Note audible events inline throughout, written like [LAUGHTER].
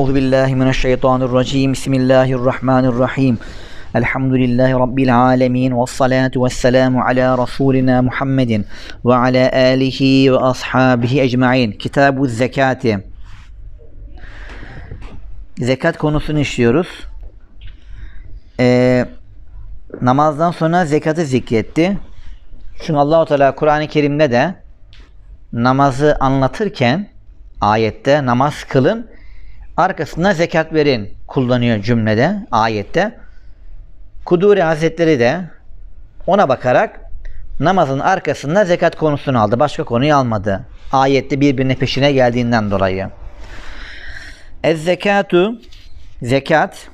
Euzu billahi mineşşeytanirracim. Bismillahirrahmanirrahim. Elhamdülillahi rabbil alamin ve salatu vesselamu ala rasulina Muhammedin ve ala alihi ve ashabihi ecmaîn. Kitabu Zekati. Zekat konusunu işliyoruz. Ee, namazdan sonra zekatı zikretti. Çünkü Allahu Teala Kur'an-ı Kerim'de de namazı anlatırken ayette namaz kılın arkasına zekat verin kullanıyor cümlede ayette. Kuduri Hazretleri de ona bakarak namazın arkasında zekat konusunu aldı. Başka konuyu almadı. Ayette birbirine peşine geldiğinden dolayı. Ez zekatu zekat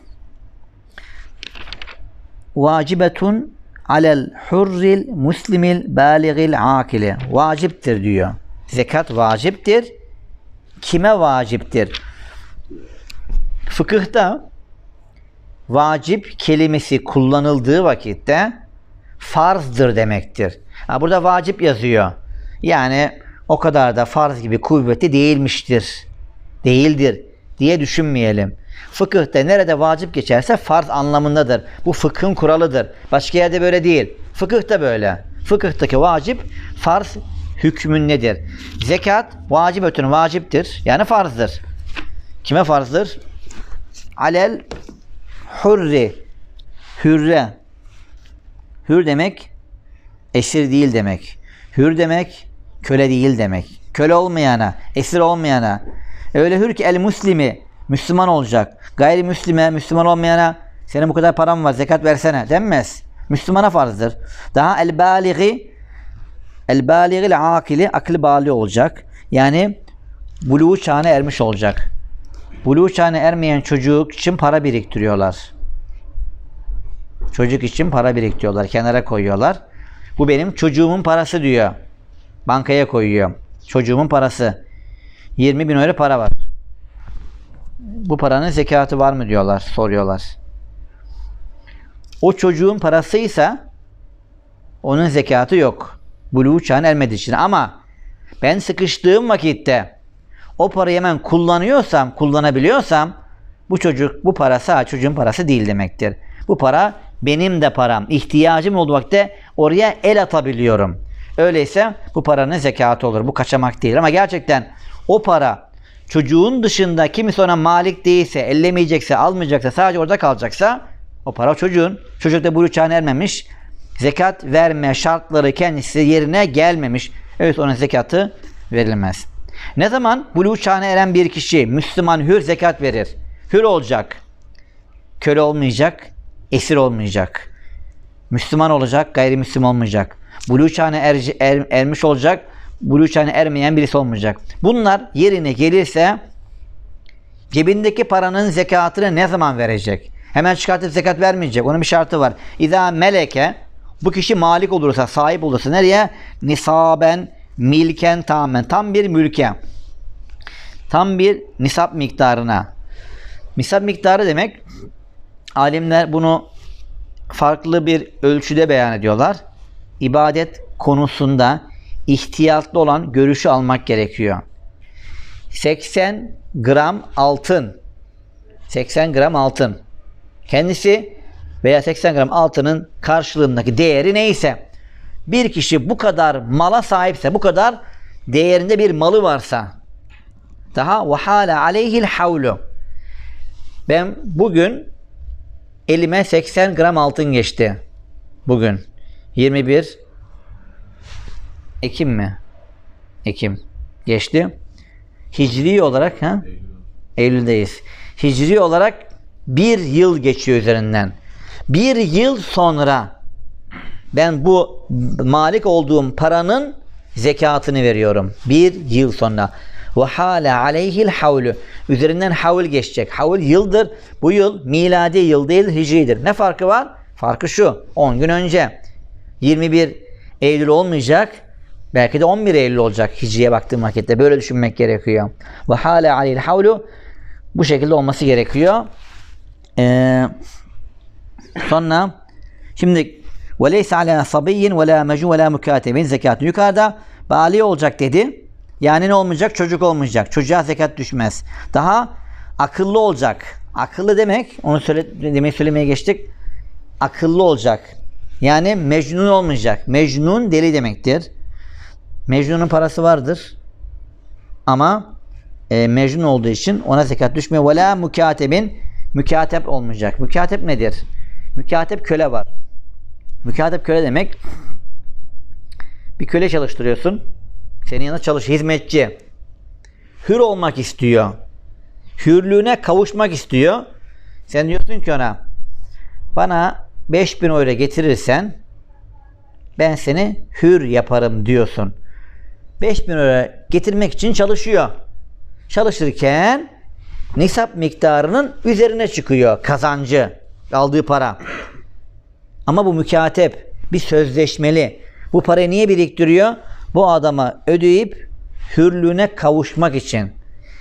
vacibetun alel hurril muslimil baligil akili vaciptir diyor. Zekat vaciptir. Kime vaciptir? Fıkıhta vacip kelimesi kullanıldığı vakitte farzdır demektir. Ha, burada vacip yazıyor. Yani o kadar da farz gibi kuvvetli değilmiştir. Değildir diye düşünmeyelim. Fıkıhta nerede vacip geçerse farz anlamındadır. Bu fıkhın kuralıdır. Başka yerde böyle değil. Fıkıhta böyle. Fıkıhtaki vacip farz hükmündedir. Zekat vacip ötün vaciptir. Yani farzdır. Kime farzdır? Alel hurri hürre hür demek esir değil demek. Hür demek köle değil demek. Köle olmayana, esir olmayana. Öyle hür ki el muslimi Müslüman olacak. Gayrimüslime, Müslüman olmayana senin bu kadar param var zekat versene denmez. Müslümana farzdır. Daha el baligi el baligil akili aklı bali olacak. Yani buluğu çağına ermiş olacak. Buluğu çağına ermeyen çocuk için para biriktiriyorlar. Çocuk için para biriktiriyorlar. Kenara koyuyorlar. Bu benim çocuğumun parası diyor. Bankaya koyuyor. Çocuğumun parası. 20 bin euro para var. Bu paranın zekatı var mı diyorlar, soruyorlar. O çocuğun parasıysa onun zekatı yok. Buluğu çağın ermediği için. Ama ben sıkıştığım vakitte o parayı hemen kullanıyorsam, kullanabiliyorsam bu çocuk, bu para sadece çocuğun parası değil demektir. Bu para benim de param. İhtiyacım olduğu vakitte oraya el atabiliyorum. Öyleyse bu paranın zekatı olur. Bu kaçamak değil. Ama gerçekten o para çocuğun dışında kimisi ona malik değilse, ellemeyecekse, almayacaksa, sadece orada kalacaksa o para çocuğun. Çocuk da bu çağına ermemiş. Zekat verme şartları kendisi yerine gelmemiş. Evet onun zekatı verilmez. Ne zaman buluğ çağına eren bir kişi Müslüman hür zekat verir? Hür olacak. Köle olmayacak. Esir olmayacak. Müslüman olacak. Gayrimüslim olmayacak. Buluğ çağına er, er, ermiş olacak. Buluğ çağına ermeyen birisi olmayacak. Bunlar yerine gelirse cebindeki paranın zekatını ne zaman verecek? Hemen çıkartıp zekat vermeyecek. Onun bir şartı var. İza meleke bu kişi malik olursa, sahip olursa nereye? Nisaben milken tamamen tam bir mülke. Tam bir nisap miktarına. Nisap miktarı demek alimler bunu farklı bir ölçüde beyan ediyorlar. İbadet konusunda ihtiyatlı olan görüşü almak gerekiyor. 80 gram altın. 80 gram altın. Kendisi veya 80 gram altının karşılığındaki değeri neyse bir kişi bu kadar mala sahipse, bu kadar değerinde bir malı varsa daha ve hala aleyhil havlu ben bugün elime 80 gram altın geçti. Bugün 21 Ekim mi? Ekim geçti. Hicri olarak ha? Eylül'deyiz. Hicri olarak bir yıl geçiyor üzerinden. Bir yıl sonra ben bu malik olduğum paranın zekatını veriyorum. Bir yıl sonra. Ve hala aleyhil havlu. Üzerinden havl geçecek. Havl yıldır. Bu yıl miladi yıl değil hicridir. Ne farkı var? Farkı şu. 10 gün önce. 21 Eylül olmayacak. Belki de 11 Eylül olacak hicriye baktığım vakitte. Böyle düşünmek gerekiyor. Ve hala aleyhil havlu. Bu şekilde olması gerekiyor. Ee, sonra şimdi ve leysa ala sabiyyin ve la mecnun ve la mukatebin zekatı. Yukarıda bali olacak dedi. Yani ne olmayacak? Çocuk olmayacak. Çocuğa zekat düşmez. Daha akıllı olacak. Akıllı demek, onu söyle, demeyi söylemeye geçtik. Akıllı olacak. Yani mecnun olmayacak. Mecnun deli demektir. Mecnunun parası vardır. Ama e, mecnun olduğu için ona zekat düşmüyor. Ve la mükatebin mükatep olmayacak. Mükatep nedir? Mükatep köle var. Mükatep köle demek bir köle çalıştırıyorsun. Senin yanında çalış hizmetçi. Hür olmak istiyor. Hürlüğüne kavuşmak istiyor. Sen diyorsun ki ona bana 5000 euro getirirsen ben seni hür yaparım diyorsun. 5000 euro getirmek için çalışıyor. Çalışırken nisap miktarının üzerine çıkıyor kazancı, aldığı para. Ama bu mükatep, bir sözleşmeli. Bu parayı niye biriktiriyor? Bu adama ödeyip hürlüğüne kavuşmak için.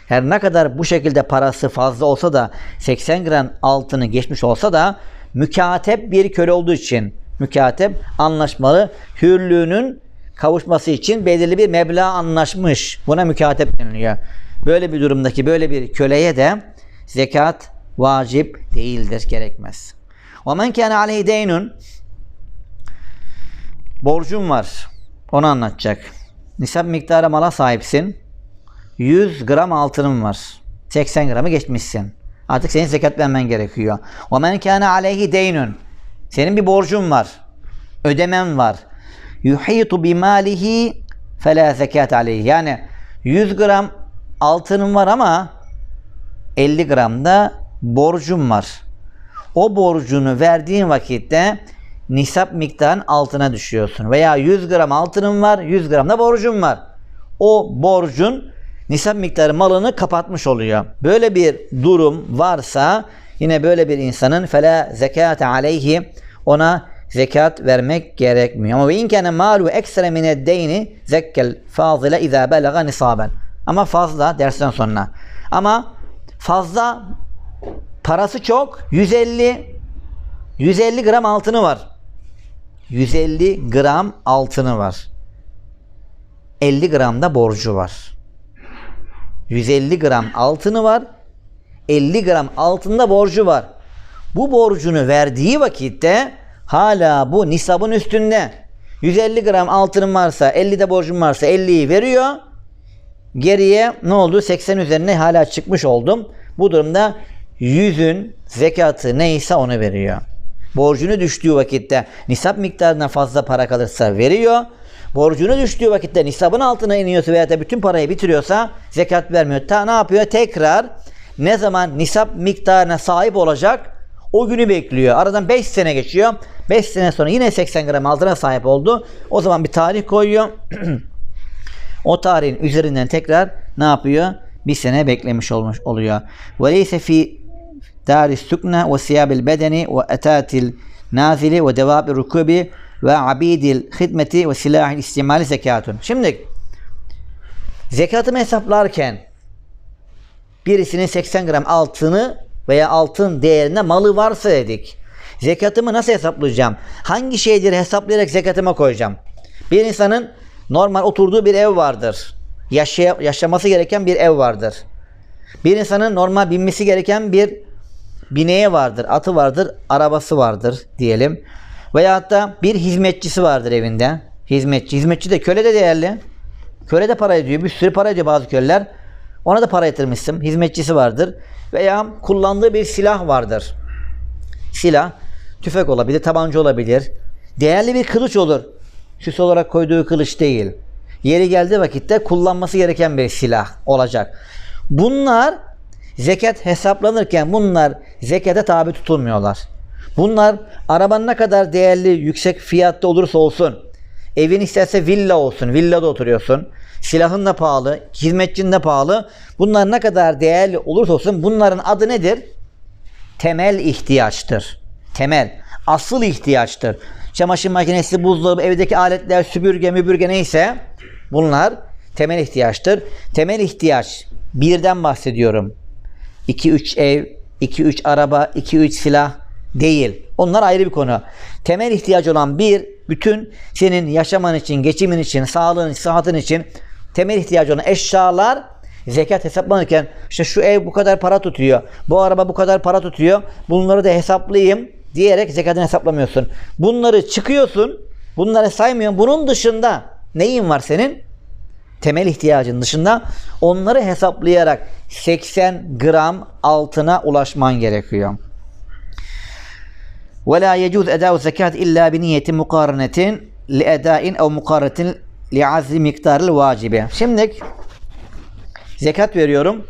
Her ne kadar bu şekilde parası fazla olsa da 80 gram altını geçmiş olsa da mükatep bir köle olduğu için mükatep anlaşmalı hürlüğünün kavuşması için belirli bir meblağ anlaşmış. Buna mükatep deniliyor. Böyle bir durumdaki böyle bir köleye de zekat vacip değildir, gerekmez. وَمَنْ كَانَ عَلَيْهِ deynun Borcun var. Onu anlatacak. Nisap miktarı mala sahipsin. 100 gram altının var. 80 gramı geçmişsin. Artık senin zekat vermen gerekiyor. وَمَنْ كَانَ عَلَيْهِ deynun Senin bir borcun var. Ödemen var. يُحِيطُ بِمَالِهِ فَلَا zekat عَلَيْهِ Yani 100 gram altının var ama 50 gram da borcun var. O borcunu verdiğin vakitte nisap miktarın altına düşüyorsun. Veya 100 gram altının var, 100 gram da borcun var. O borcun nisap miktarı malını kapatmış oluyor. Böyle bir durum varsa yine böyle bir insanın fela zekat aleyhi ona zekat vermek gerekmiyor. Ama ve in kana malu eksere min ed-deyni zekkel fazile iza belaga nisaben. Ama fazla dersten sonra. Ama fazla parası çok 150 150 gram altını var. 150 gram altını var. 50 gram da borcu var. 150 gram altını var. 50 gram altında borcu var. Bu borcunu verdiği vakitte hala bu nisabın üstünde. 150 gram altının varsa 50 de borcun varsa 50'yi veriyor. Geriye ne oldu? 80 üzerine hala çıkmış oldum. Bu durumda 100'ün zekatı neyse onu veriyor. Borcunu düştüğü vakitte nisap miktarından fazla para kalırsa veriyor. Borcunu düştüğü vakitte nisabın altına iniyorsa veya da bütün parayı bitiriyorsa zekat vermiyor. Ta ne yapıyor? Tekrar ne zaman nisap miktarına sahip olacak o günü bekliyor. Aradan 5 sene geçiyor. 5 sene sonra yine 80 gram altına sahip oldu. O zaman bir tarih koyuyor. [CLEARS THROAT] o tarihin üzerinden tekrar ne yapıyor? Bir sene beklemiş olmuş oluyor. Ve leyse fi dar sukna ve siyabil bedeni ve etatil nazili ve devabi rukubi ve abidil hidmeti ve silahil istimali zekatun. Şimdi zekatımı hesaplarken birisinin 80 gram altını veya altın değerinde malı varsa dedik. Zekatımı nasıl hesaplayacağım? Hangi şeyleri hesaplayarak zekatıma koyacağım? Bir insanın normal oturduğu bir ev vardır. Yaşay yaşaması gereken bir ev vardır. Bir insanın normal binmesi gereken bir bineği vardır, atı vardır, arabası vardır diyelim. Veyahut da bir hizmetçisi vardır evinde. Hizmetçi. Hizmetçi de köle de değerli. Köle de para ediyor. Bir sürü para ediyor bazı köleler. Ona da para yatırmışsın. Hizmetçisi vardır. Veya kullandığı bir silah vardır. Silah tüfek olabilir, tabanca olabilir. Değerli bir kılıç olur. Süs olarak koyduğu kılıç değil. Yeri geldiği vakitte kullanması gereken bir silah olacak. Bunlar zekat hesaplanırken bunlar zekete tabi tutulmuyorlar. Bunlar araban ne kadar değerli, yüksek fiyatta olursa olsun, evin isterse villa olsun, villada oturuyorsun, silahın da pahalı, hizmetçin de pahalı. Bunlar ne kadar değerli olursa olsun bunların adı nedir? Temel ihtiyaçtır. Temel, asıl ihtiyaçtır. Çamaşır makinesi, buzdolabı, evdeki aletler, süpürge, mübürge neyse bunlar temel ihtiyaçtır. Temel ihtiyaç birden bahsediyorum. 2-3 ev, 2-3 araba, 2-3 silah değil. Onlar ayrı bir konu. Temel ihtiyacı olan bir bütün senin yaşaman için, geçimin için, sağlığın, sıhhatin için temel ihtiyacı olan eşyalar zekat hesaplanırken işte şu ev bu kadar para tutuyor, bu araba bu kadar para tutuyor, bunları da hesaplayayım diyerek zekatını hesaplamıyorsun. Bunları çıkıyorsun, bunları saymıyorsun. Bunun dışında neyin var senin? Temel ihtiyacın dışında onları hesaplayarak 80 gram altına ulaşman gerekiyor. ولا يجوز أداء الزكاة إلا بنية مقارنة لأداء أو مقارنة لعزل مقدار الواجبة. Şimdi zekat veriyorum.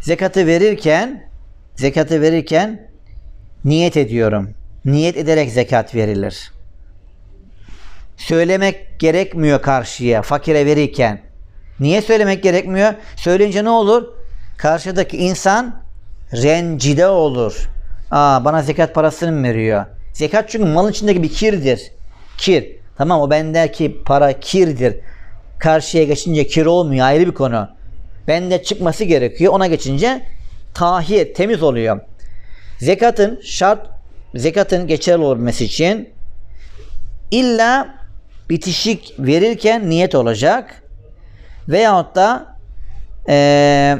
Zekatı verirken zekatı verirken niyet ediyorum. Niyet ederek zekat verilir. Söylemek gerekmiyor karşıya fakire verirken. Niye söylemek gerekmiyor? Söyleyince ne olur? Karşıdaki insan rencide olur. Aa bana zekat parasını mı veriyor? Zekat çünkü malın içindeki bir kirdir. Kir. Tamam o bendeki para kirdir. Karşıya geçince kir olmuyor ayrı bir konu. Bende çıkması gerekiyor. Ona geçince tahiyet temiz oluyor. Zekatın şart zekatın geçerli olabilmesi için illa bitişik verirken niyet olacak. Veyahut da eee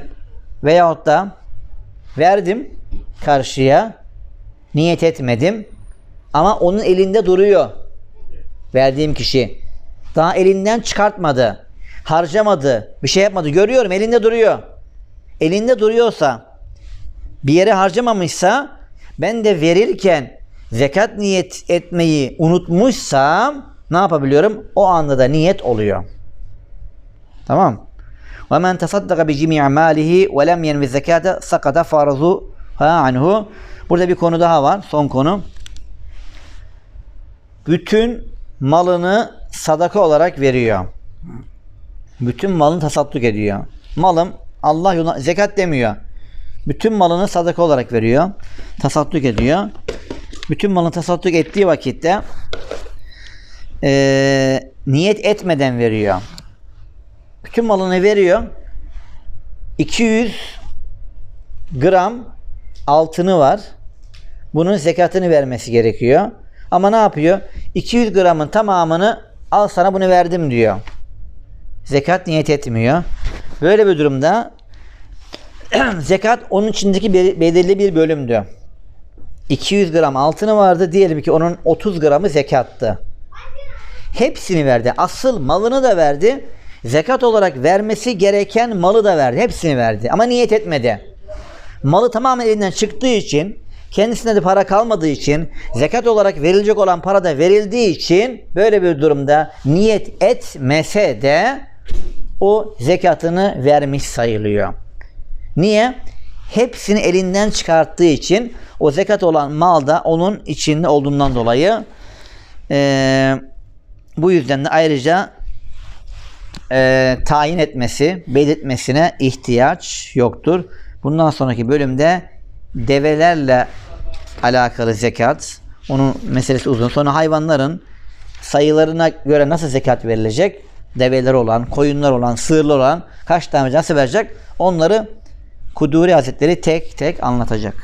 veyahut da verdim karşıya niyet etmedim. Ama onun elinde duruyor verdiğim kişi. Daha elinden çıkartmadı harcamadı bir şey yapmadı. Görüyorum elinde duruyor. Elinde duruyorsa bir yere harcamamışsa ben de verirken zekat niyet etmeyi unutmuşsam ne yapabiliyorum? O anda da niyet oluyor. Tamam. Ve men tasaddaka bi cemi' malihi ve lem yenvi zekate sakata farzu ha anhu. Burada bir konu daha var. Son konu. Bütün malını sadaka olarak veriyor. Bütün malını tasadduk ediyor. Malım Allah yoluna zekat demiyor. Bütün malını sadaka olarak veriyor. Tasadduk ediyor. Bütün malını tasadduk ettiği vakitte eee, niyet etmeden veriyor. Bütün malını veriyor. 200 gram altını var. Bunun zekatını vermesi gerekiyor. Ama ne yapıyor? 200 gramın tamamını al sana bunu verdim diyor. Zekat niyet etmiyor. Böyle bir durumda [CLEARS THROAT] zekat onun içindeki be- belirli bir bölümdü. 200 gram altını vardı. Diyelim ki onun 30 gramı zekattı. Hepsini verdi. Asıl malını da verdi. Zekat olarak vermesi gereken malı da verdi. Hepsini verdi. Ama niyet etmedi. Malı tamamen elinden çıktığı için, kendisine de para kalmadığı için, zekat olarak verilecek olan para da verildiği için böyle bir durumda niyet etmese de o zekatını vermiş sayılıyor. Niye? Hepsini elinden çıkarttığı için o zekat olan mal da onun içinde olduğundan dolayı eee, bu yüzden de ayrıca eee, tayin etmesi, belirtmesine ihtiyaç yoktur. Bundan sonraki bölümde develerle alakalı zekat, onun meselesi uzun. Sonra hayvanların sayılarına göre nasıl zekat verilecek? Develer olan, koyunlar olan, sığırlar olan kaç tane nasıl verecek? Onları Kuduri Hazretleri tek tek anlatacak.